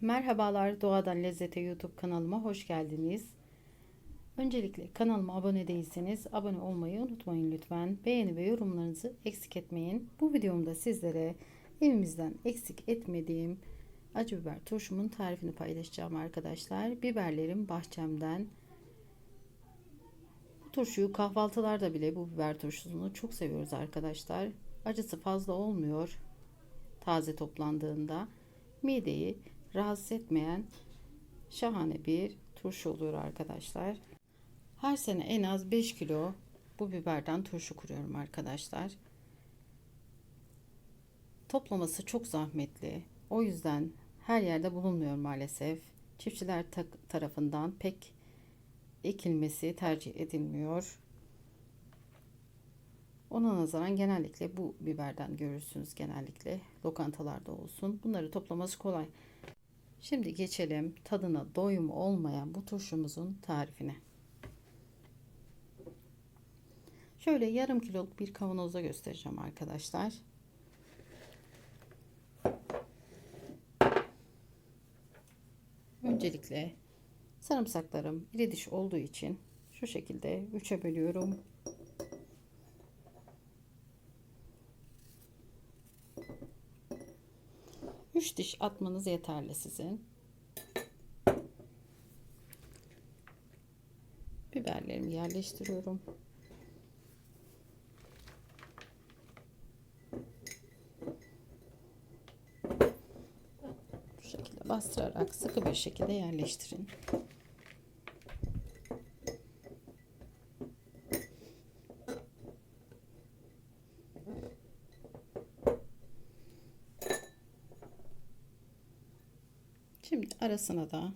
Merhabalar Doğadan Lezzete YouTube kanalıma hoş geldiniz. Öncelikle kanalıma abone değilseniz abone olmayı unutmayın lütfen. Beğeni ve yorumlarınızı eksik etmeyin. Bu videomda sizlere evimizden eksik etmediğim acı biber turşumun tarifini paylaşacağım arkadaşlar. Biberlerim bahçemden. Bu turşuyu kahvaltılarda bile bu biber turşusunu çok seviyoruz arkadaşlar. Acısı fazla olmuyor taze toplandığında. Mideyi rahatsız etmeyen şahane bir turşu oluyor arkadaşlar. Her sene en az 5 kilo bu biberden turşu kuruyorum arkadaşlar. Toplaması çok zahmetli. O yüzden her yerde bulunmuyor maalesef. Çiftçiler tarafından pek ekilmesi tercih edilmiyor. Ona nazaran genellikle bu biberden görürsünüz genellikle lokantalarda olsun. Bunları toplaması kolay. Şimdi geçelim tadına doyum olmayan bu turşumuzun tarifine. Şöyle yarım kiloluk bir kavanoza göstereceğim arkadaşlar. Öncelikle sarımsaklarım iri diş olduğu için şu şekilde 3'e bölüyorum. Üç diş atmanız yeterli sizin. Biberlerimi yerleştiriyorum. Bu şekilde bastırarak sıkı bir şekilde yerleştirin. Şimdi arasına da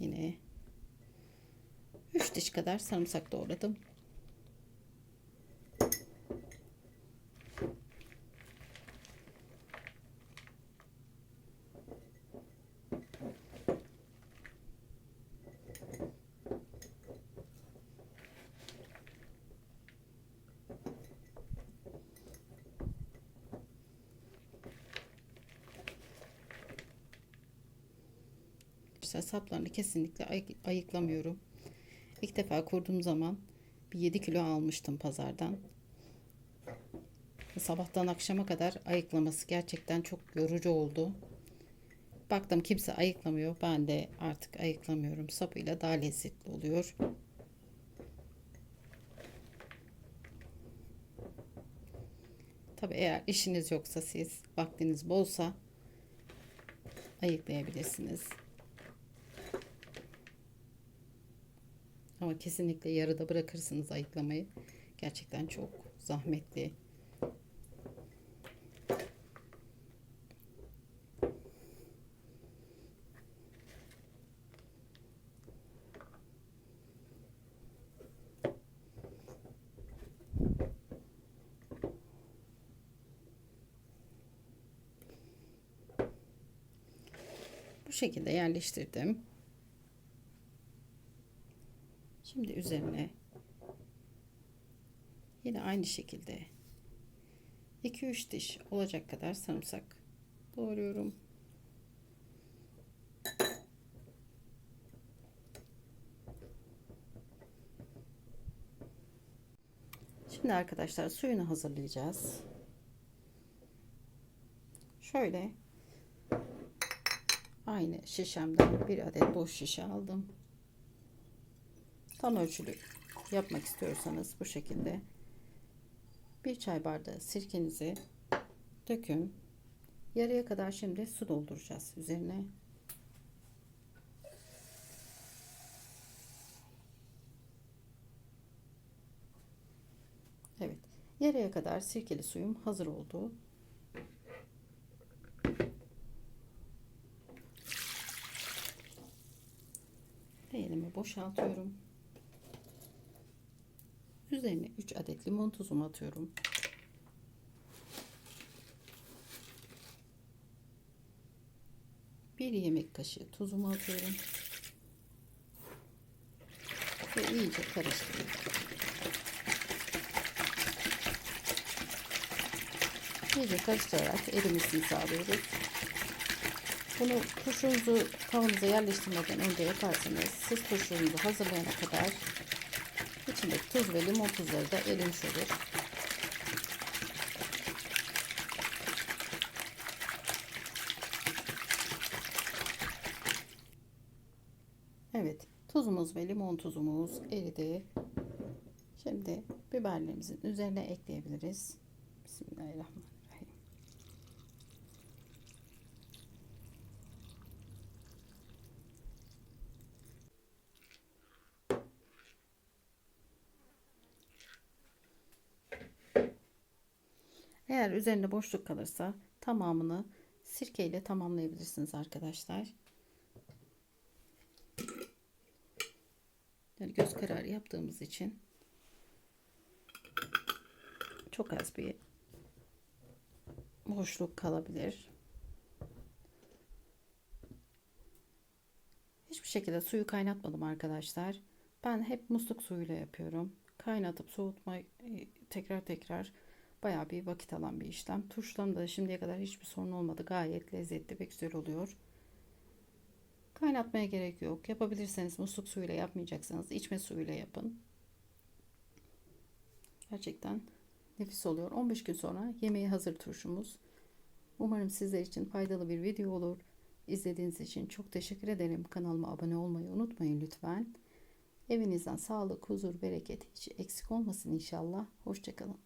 yine 3 diş kadar sarımsak doğradım. Arkadaşlar saplarını kesinlikle ay- ayıklamıyorum. İlk defa kurduğum zaman bir 7 kilo almıştım pazardan. Sabahtan akşama kadar ayıklaması gerçekten çok yorucu oldu. Baktım kimse ayıklamıyor. Ben de artık ayıklamıyorum. Sapıyla daha lezzetli oluyor. Tabi eğer işiniz yoksa siz vaktiniz bolsa ayıklayabilirsiniz. Ama kesinlikle yarıda bırakırsınız ayıklamayı. Gerçekten çok zahmetli. Bu şekilde yerleştirdim. Şimdi üzerine yine aynı şekilde 2-3 diş olacak kadar sarımsak doğruyorum. Şimdi arkadaşlar suyunu hazırlayacağız. Şöyle aynı şişemden bir adet boş şişe aldım. Tam ölçülü yapmak istiyorsanız bu şekilde bir çay bardağı sirkenizi dökün. Yarıya kadar şimdi su dolduracağız üzerine. Evet. Yarıya kadar sirkeli suyum hazır oldu. Leğenimi boşaltıyorum. Üzerine 3 adet limon tuzumu atıyorum. Bir yemek kaşığı tuzumu atıyorum. Ve iyice karıştırıyorum. İyice karıştırarak erimesini sağlıyoruz. Bunu turşunuzu tavanıza yerleştirmeden önce yaparsanız siz turşunuzu hazırlayana kadar içindeki tuz ve limon tuzları da erimiş olur. Evet, tuzumuz ve limon tuzumuz eridi. Şimdi biberlerimizin üzerine ekleyebiliriz. Bismillahirrahmanirrahim. Eğer üzerinde boşluk kalırsa tamamını sirke ile tamamlayabilirsiniz arkadaşlar. Yani göz kararı yaptığımız için çok az bir boşluk kalabilir. Hiçbir şekilde suyu kaynatmadım arkadaşlar. Ben hep musluk suyuyla yapıyorum. Kaynatıp soğutma e, tekrar tekrar bayağı bir vakit alan bir işlem. Turşularımda da şimdiye kadar hiçbir sorun olmadı. Gayet lezzetli ve güzel oluyor. Kaynatmaya gerek yok. Yapabilirseniz musluk suyuyla yapmayacaksanız içme suyuyla yapın. Gerçekten nefis oluyor. 15 gün sonra yemeğe hazır turşumuz. Umarım sizler için faydalı bir video olur. İzlediğiniz için çok teşekkür ederim. Kanalıma abone olmayı unutmayın lütfen. Evinizden sağlık, huzur, bereket hiç eksik olmasın inşallah. Hoşçakalın.